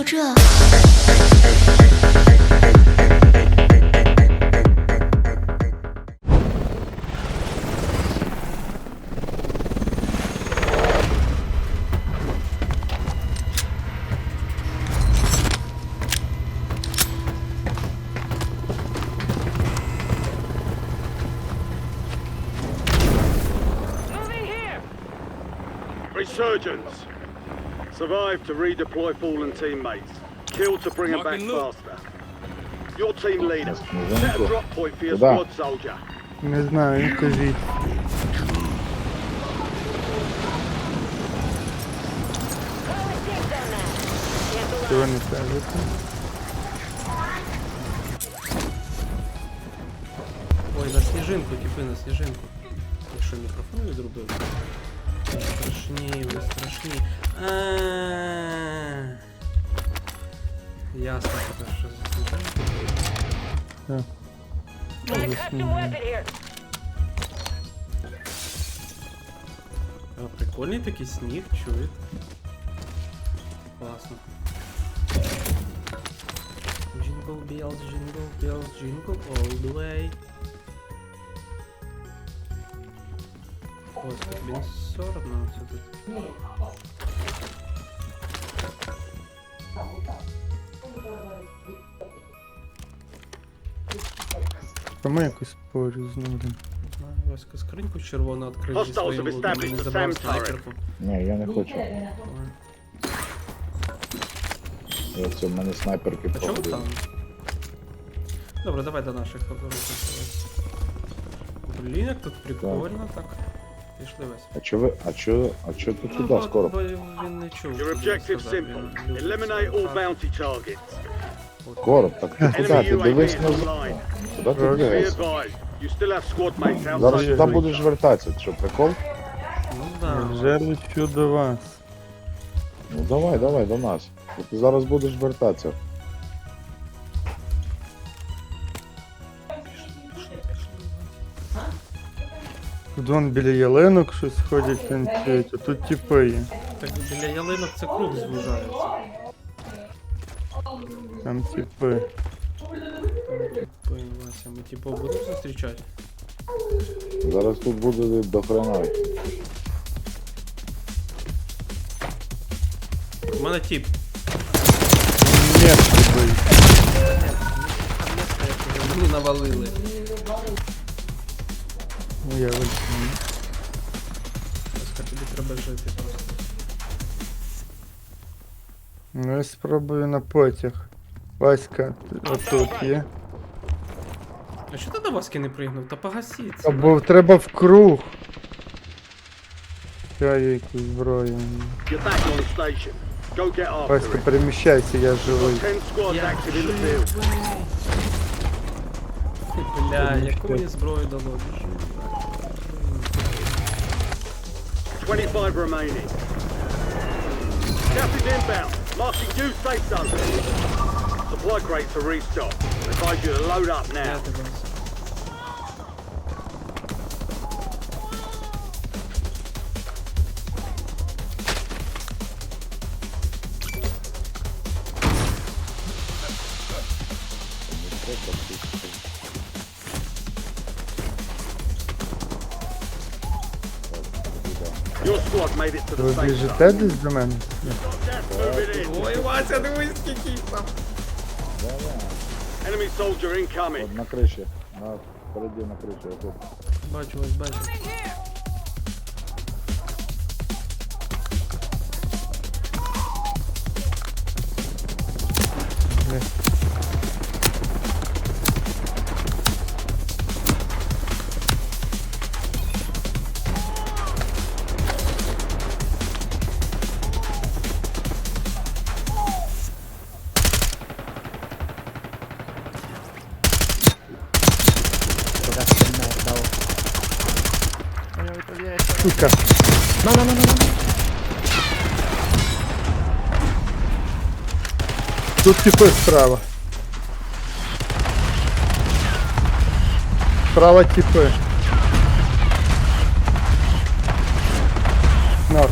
就这。Resurgence. Survived to redeploy fallen teammates. Killed to bring them back Marking look. faster. Your team leader. Moving Set a to- drop point for your Куда? squad soldier. Не знаю, кажіть. Чого не кажете? Ой, на сніжинку, тіпи, на сніжинку. Я що, мікрофон не зробив? Ви страшні, ви страшні. А-а-а. Ясно тепер, що за сніжинка. Так. Got a custom weapon here. А, прикольний такий сніг, чуєте? Класно. Jingle bells, jingle bells, jingle all the way. Ось, блін, це тут. Кому якось порізнули. Не знаю, Васька скриньку червону відкрив зі своїм have лутом, established не the забрав turret. снайперку. Ні, я не хочу. Я це в мене снайперки А чому там? Добре, давай до наших рухаємося. Блін, як тут прикольно так. Пішли весь. А чо ви, а чо, а чо ти Ну, туди бо- скоро? бо Він не чув. Your що я objective сказав, simple. він любить Eliminate all bounty targets. Короб, так ти Enemy куди? Ти UAV дивись is на online. Куди ти Be дивишся? advised, you still have squad mates Зараз outside туди the будеш ring. вертатися. Що, прикол? Ну да. Вже лечу до вас. Ну давай, давай до нас. Бо Ти зараз будеш вертатися. Вон біля ялинок щось ходять танцюють, а тут тіпи є. Так біля ялинок це круг звужається. Там тіпи. Блін, Вася, ми типу будемо зустрічати? Зараз тут буде до хрена. У мене тип. Ні, тіпи. Навалили. Ну я вельцю. Тобі треба жити просто. Ну я спробую на потяг. Васька, ти- отут є. А що ти до Васьки не пригнув? Та погасіть. Або треба в круг. Я є якусь зброю. You're back on station. Go get after Васька, it. переміщайся, я живий. Ten squads Я active in the field. Бля, яку мені зброю дало? Біжи. 25 remaining. Gas is inbound. Marking new safe zone. Supply crates are restocked. Advise you to load up now. Thank you. Your squad made it to the Ви safe біжите десь до мене? In. Ой, Вася, дивись, скільки їх там. Enemy soldier incoming. От на криші. На, впереді на криші. Отут. Бачу, вас, бачу. Сука. Тут типи справа. Справа типи. Нок.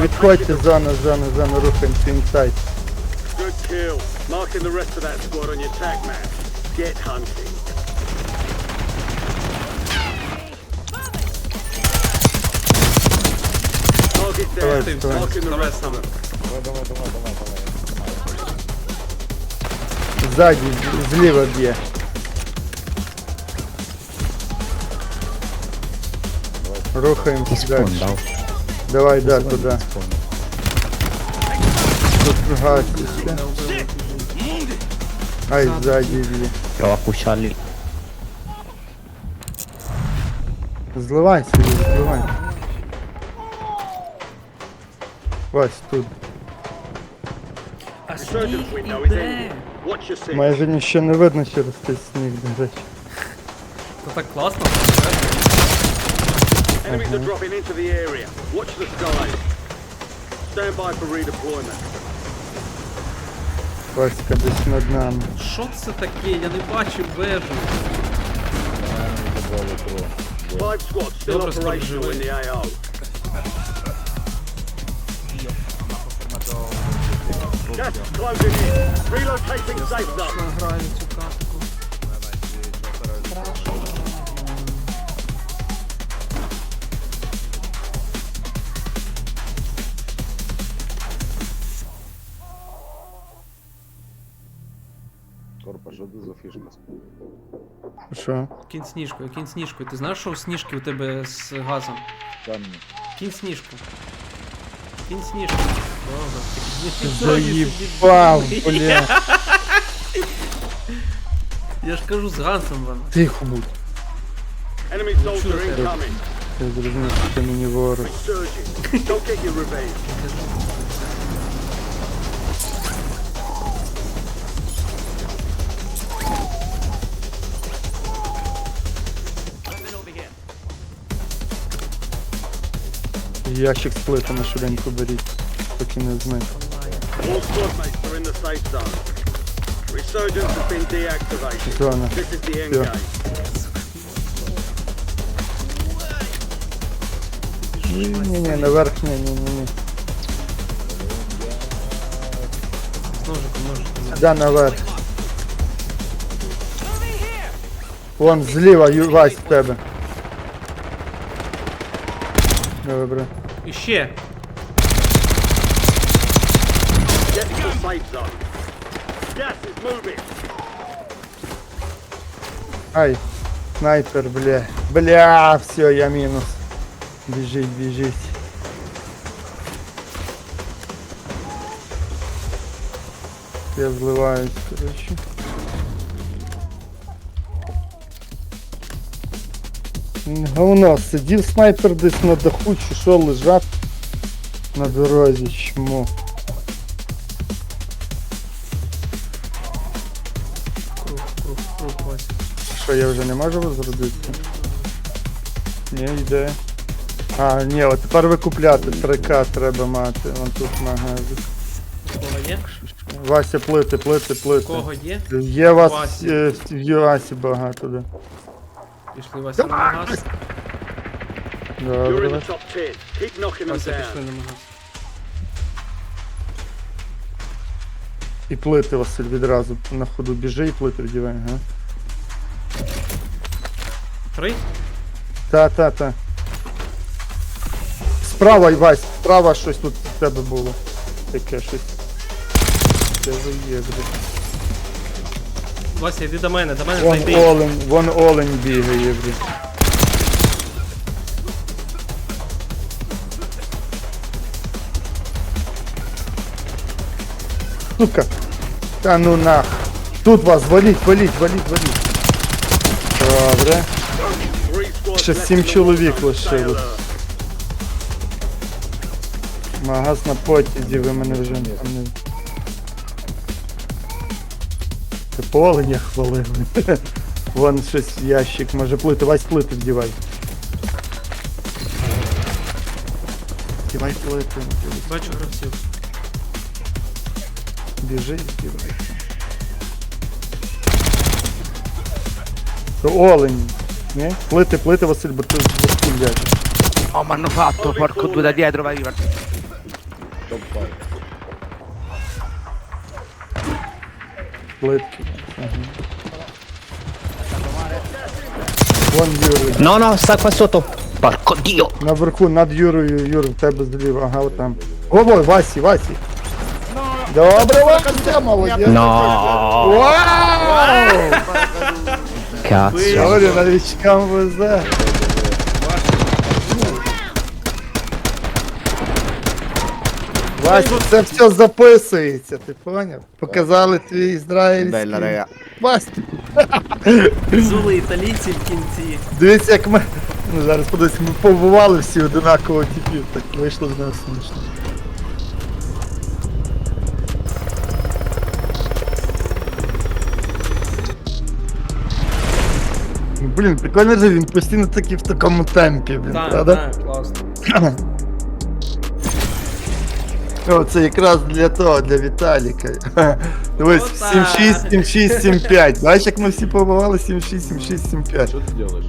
Відходьте, зона, зона, зона, рухаємося інсайд. Good kill. Marking the rest of that squad on your tag map. Get hunting. Target Давай, down. давай. Marking the Давай rest сам. of them. Давай, давай, давай, давай, давай. Ззаді, зліва б'є. Рухаємося далі. дав. Давай, да, туди. Тут гаситься. Не вбили. Ай, ззаді б'є. Його опущали. Зливайся, Юр, зливайся. Ось тут. А Resurgence window is ending. Watch your six. Майже нічого не видно через цей сніг, до речі. Це так класно. Enemies are dropping into the area. Watch the skies. Stand by for redeployment. Васька десь над нами. Що це таке? Я не бачив вежу. Five squads still Добре, склад operational in живий. the AO. Gas is closing in. Relocating safe zone. Награю цю картку. Корпа, що за фішка? Що? Кінь сніжкою, кінь сніжкою. Ти знаєш, що в сніжки у тебе з газом? Камні. Кінь сніжку. Кінь сніжку. Заїбав, бля. Я ж кажу з газом вам. Тихо будь. Enemy soldier incoming. Я зрозумів, що ти мені ворог. Surging. Don't get your revenge. Ящик з плитами швиденько беріть, поки не зник. All squad mates are in the safe zone. Resurgence has been deactivated. Зона. This is the end Yeah. game. Ні-ні, наверх, ні-ні-ні. З ножиком, ножиком. Да, наверх. Вон зліва, Ю- Вась, в тебе. Добре. І to the safe zone. Gas is moving. Ай, снайпер, бля. Бля, все, я мінус. Біжить, біжить. Я зливаюсь, короче. М, Говно, сидів снайпер десь на даху, чи що лежав на дорозі, чому? Що, я вже не можу возродити? Ні, йде. А, ні, от тепер викупляти 3К треба мати. Вон тут магазик. У Кого є? Вася, плити, плити, плити. Кого є? Є вас Васі. е, в Юасі багато, да. Пішли Вася на магаз. You're in Добре. the top 10. Keep knocking them Вася, пішли down. на магаз. І плити, Василь, відразу на ходу біжи і плити вдівай, ага. Три? Та, та, та. Справа, Вась, справа щось тут в тебе було. Таке щось. Де ви є, блядь? Вася, йди до мене, до мене Вон зайди. олень, вон олень бігає, блін. Сука. Та ну нах. Тут вас, валіть, валіть, валіть, валіть. Добре. Ще сім чоловік лишилось. Магаз на потязі, ви мене вже не. Ти по оленях хвалив. Вон щось ящик, може плити, вась плити вдівай. Вдівай плити. Бачу гравців. Біжи, вдівай. То олень. Ні? Плити, плити, Василь, бо ти розпілляєш. Oh, mi hanno fatto, porco due da dietro, vai, vai. Топ-5. Плитки. Вон Юрий. No, no, sta qua sotto. Porco dio. Наверху, над Юрою, Юр, в тебе зліва, ага, отам. О, ой, Васі, Васі. Добре, Вася, молодець. No. Вау! Cazzo. Говорю, новичкам везе. Вася, це все записується, ти поняв? Показали твій ізраїльський. Вася, Зули італійці в кінці. дивіться, як ми. Ну, зараз подивись, ми побували всі одинаково типів, так вийшло з нас смішно. Блін, прикольно же він постійно такий в такому темпі, блін, Так, правда? так, класно. О, це якраз для того, для Віталіка. Дивись, Отак. 7-6, 7-6, 7-5. Бачиш, як ми всі побували 7-6, 7-6, 7-5. Що ти робиш?